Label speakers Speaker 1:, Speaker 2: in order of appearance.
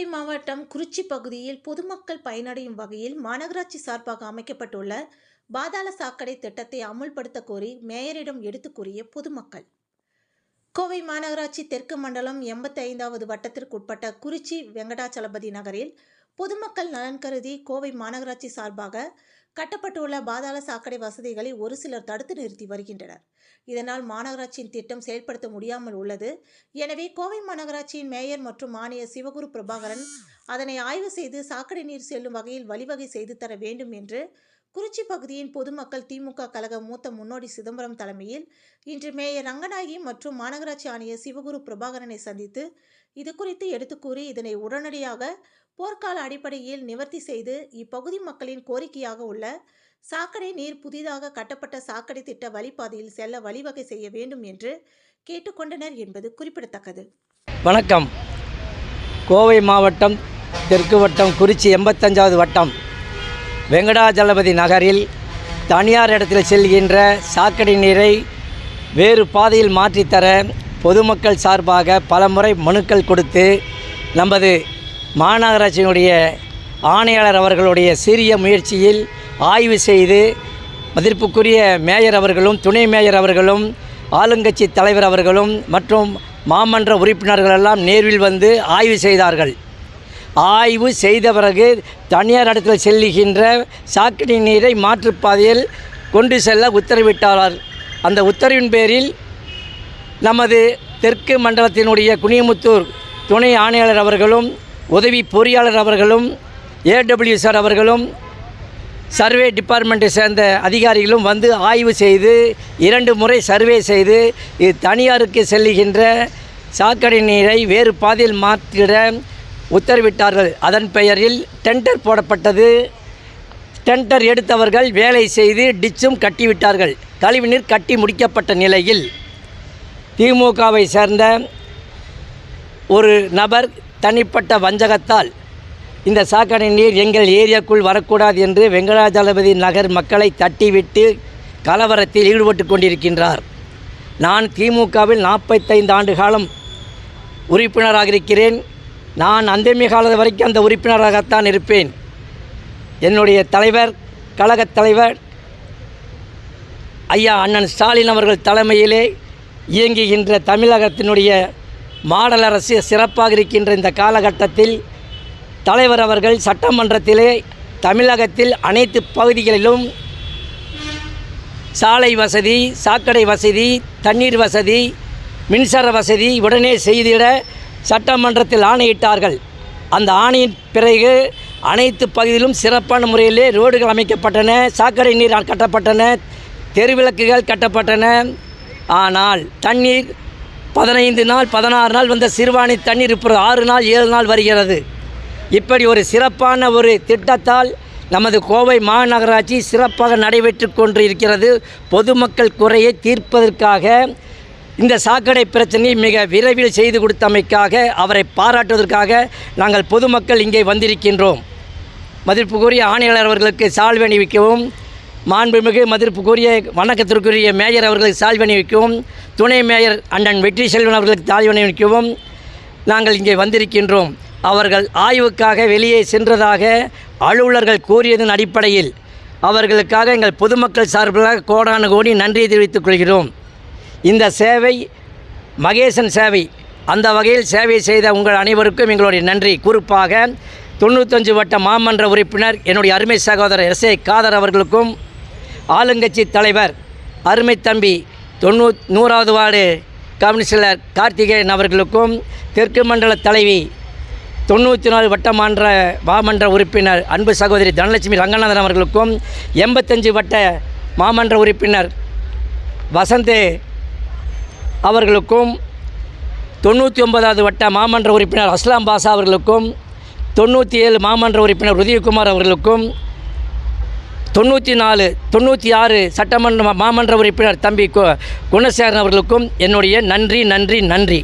Speaker 1: கோவை மாவட்டம் குறிச்சி பகுதியில் பொதுமக்கள் பயனடையும் வகையில் மாநகராட்சி சார்பாக அமைக்கப்பட்டுள்ள பாதாள சாக்கடை திட்டத்தை அமுல்படுத்த கோரி மேயரிடம் எடுத்துக் கூறிய பொதுமக்கள். கோவை மாநகராட்சி தெற்கு மண்டலம் எண்பத்தி ஐந்தாவது வட்டத்திற்குட்பட்ட குறிச்சி வெங்கடாச்சலபதி நகரில் பொதுமக்கள் நலன் கருதி கோவை மாநகராட்சி சார்பாக கட்டப்பட்டுள்ள பாதாள சாக்கடை வசதிகளை ஒரு சிலர் தடுத்து நிறுத்தி வருகின்றனர். இதனால் மாநகராட்சியின் திட்டம் செயல்படுத்த முடியாமல் உள்ளது. எனவே கோவை மாநகராட்சியின் மேயர் மற்றும் மானிய சிவகுரு பிரபாகரன் அதனை ஆய்வு செய்து சாக்கடை நீர் செல்லும் வகையில் வழிவகை செய்து தர வேண்டும் என்று குறிச்சி பகுதியின் பொதுமக்கள் திமுக கழக மூத்த முன்னோடி சிதம்பரம் தலைமையில் இன்று மேயர் ரங்கநாயகி மற்றும் மாநகராட்சி ஆணையர் சிவகுரு பிரபாகரனை சந்தித்து இது குறித்து எடுத்துக் கூறி இதனை உடனடியாக போர்க்கால அடிப்படையில் நிவர்த்தி செய்து இப்பகுதி மக்களின் கோரிக்கையாக உள்ள சாக்கடை நீர் புதிதாக கட்டப்பட்ட சாக்கடை திட்ட வழிப்பாதையில் செல்ல வழிவகை செய்ய வேண்டும் என்று கேட்டுக்கொண்டனர் என்பது குறிப்பிடத்தக்கது.
Speaker 2: வணக்கம். கோவை மாவட்டம் தெற்கு வட்டம் குறிச்சி எண்பத்தஞ்சாவது வட்டம். வெங்கடாஜலபதி நகரில் தனியார் இடத்தில் செல்கின்ற சாக்கடை நீரை வேறு பாதையில் மாற்றித்தர பொதுமக்கள் சார்பாக பலமுறை மனுக்கள் கொடுத்து நமது மாநகராட்சியினுடைய ஆணையாளர் அவர்களுடைய சிறிய முயற்சியில் ஆய்வு செய்து மதிப்புக்குரிய மேயர் அவர்களும் துணை மேயர் அவர்களும் ஆளுங்கட்சி தலைவர் அவர்களும் மற்றும் மாமன்ற உறுப்பினர்கள் எல்லாம் நேரில் வந்து ஆய்வு செய்தார்கள். ஆய்வு செய்த பிறகு தனியார் இடத்தில் செல்லுகின்ற சாக்கடை நீரை மாற்றுப்பாதையில் கொண்டு செல்ல உத்தரவிட்டார். அந்த உத்தரவின் பேரில் நமது தெற்கு மண்டலத்தினுடைய குனியமுத்தூர் துணை ஆணையாளர் அவர்களும் உதவி பொறியாளர் அவர்களும் ஏடபிள்யூ சார் அவர்களும் சர்வே டிபார்ட்மெண்ட்டை சேர்ந்த அதிகாரிகளும் வந்து ஆய்வு செய்து இரண்டு முறை சர்வே செய்து இது தனியாருக்கு செல்லுகின்ற சாக்கடை நீரை வேறு பாதையில் மாற்றிட உத்தரவிட்டார்கள். அதன் பெயரில் டெண்டர் போடப்பட்டது. டெண்டர் எடுத்தவர்கள் வேலை செய்து டிச்சும் கட்டிவிட்டார்கள். கழிவுநீர் கட்டி முடிக்கப்பட்ட நிலையில் திமுகவை சேர்ந்த ஒரு நபர் தனிப்பட்ட வஞ்சகத்தால் இந்த சாக்கடை நீர் எங்கள் ஏரியாக்குள் வரக்கூடாது என்று வெங்கடாஜலபதி நகர் மக்களை தட்டிவிட்டு கலவரத்தில் ஈடுபட்டு கொண்டிருக்கின்றார். நான் திமுகவில் நாற்பத்தைந்து ஆண்டு காலம் உறுப்பினராக இருக்கிறேன். நான் அந்தமிக காலம் வரைக்கும் அந்த உறுப்பினராகத்தான் இருப்பேன். என்னுடைய தலைவர் கழகத் தலைவர் ஐயா அண்ணன் ஸ்டாலின் அவர்கள் தலைமையிலே இயங்குகின்ற தமிழகத்தினுடைய மாடல் அரசு சிறப்பாக இருக்கின்ற இந்த காலகட்டத்தில் தலைவர் அவர்கள் சட்டமன்றத்திலே தமிழகத்தில் அனைத்து பகுதிகளிலும் சாலை வசதி சாக்கடை வசதி தண்ணீர் வசதி மின்சார வசதி உடனே செய்திட சட்டமன்றத்தில் ஆணையிட்டார்கள். அந்த ஆணையின் பிறகு அனைத்து பகுதியிலும் சிறப்பான முறையிலே ரோடுகள் அமைக்கப்பட்டன சாக்கடை நீர் கட்டப்பட்டன தெருவிளக்குகள் கட்டப்பட்டன. ஆனால் தண்ணீர் பதினைந்து நாள் பதினாறு நாள் வந்த சிறுவாணி தண்ணீர் இப்போ ஆறு நாள் ஏழு நாள் வருகிறது. இப்படி ஒரு சிறப்பான ஒரு திட்டத்தால் நமது கோவை மாநகராட்சி சிறப்பாக நடைபெற்று கொண்டு இருக்கிறது பொதுமக்கள் குறையை தீர்ப்பதற்காக இந்த சாக்கடை பிரச்சனையை மிக விரைவில் செய்து கொடுத்தமைக்காக அவரை பாராட்டுவதற்காக நாங்கள் பொதுமக்கள் இங்கே வந்திருக்கின்றோம். மதிப்புக்குரிய ஆணையாளர் அவர்களுக்கு சால்வை அணிவிக்கவும் மாண்புமிகு மதிப்புக்குரிய வணக்கத்திற்குரிய மேயர் அவர்களுக்கு சால்வை அணிவிக்கவும் துணை மேயர் அண்ணன் வெற்றி செல்வன் அவர்களுக்கு தாழ்வு அணிவிக்கவும் நாங்கள் இங்கே வந்திருக்கின்றோம். அவர்கள் ஆய்வுக்காக வெளியே சென்றதாக அலுவலர்கள் கூறியதன் அடிப்படையில் அவர்களுக்காக எங்கள் பொதுமக்கள் சார்பில் கோடான கோடி நன்றியை தெரிவித்துக் கொள்கிறோம். இந்த சேவை மகேசன் சேவை அந்த வகையில் சேவை செய்த உங்கள் அனைவருக்கும் எங்களுடைய நன்றி. குறிப்பாக தொண்ணூத்தஞ்சு வட்ட மாமன்ற உறுப்பினர் என்னுடைய அருமை சகோதரர் எஸ் ஏ காதர் அவர்களுக்கும் ஆளுங்கட்சி தலைவர் அருமை தம்பி தொண்ணூ நூறாவது வார்டு கவுன்சிலர் கார்த்திகேயன் அவர்களுக்கும் தெற்கு மண்டல தலைவி தொண்ணூற்றி நாலு வட்டமன்ற மாமன்ற உறுப்பினர் அன்பு சகோதரி தனலட்சுமி ரங்கநாதன் அவர்களுக்கும் எண்பத்தஞ்சு வட்ட மாமன்ற உறுப்பினர் வசந்தே அவர்களுக்கும் தொண்ணூற்றி ஒன்பதாவது வட்ட மாமன்ற உறுப்பினர் அஸ்லாம் பாஷா அவர்களுக்கும் தொண்ணூற்றி ஏழு மாமன்ற உறுப்பினர் உதயகுமார் அவர்களுக்கும் தொண்ணூற்றி நாலு தொண்ணூற்றி ஆறு சட்டமன்ற மாமன்ற உறுப்பினர் தம்பி கு குணசேகரன் அவர்களுக்கும் என்னுடைய நன்றி நன்றி நன்றி.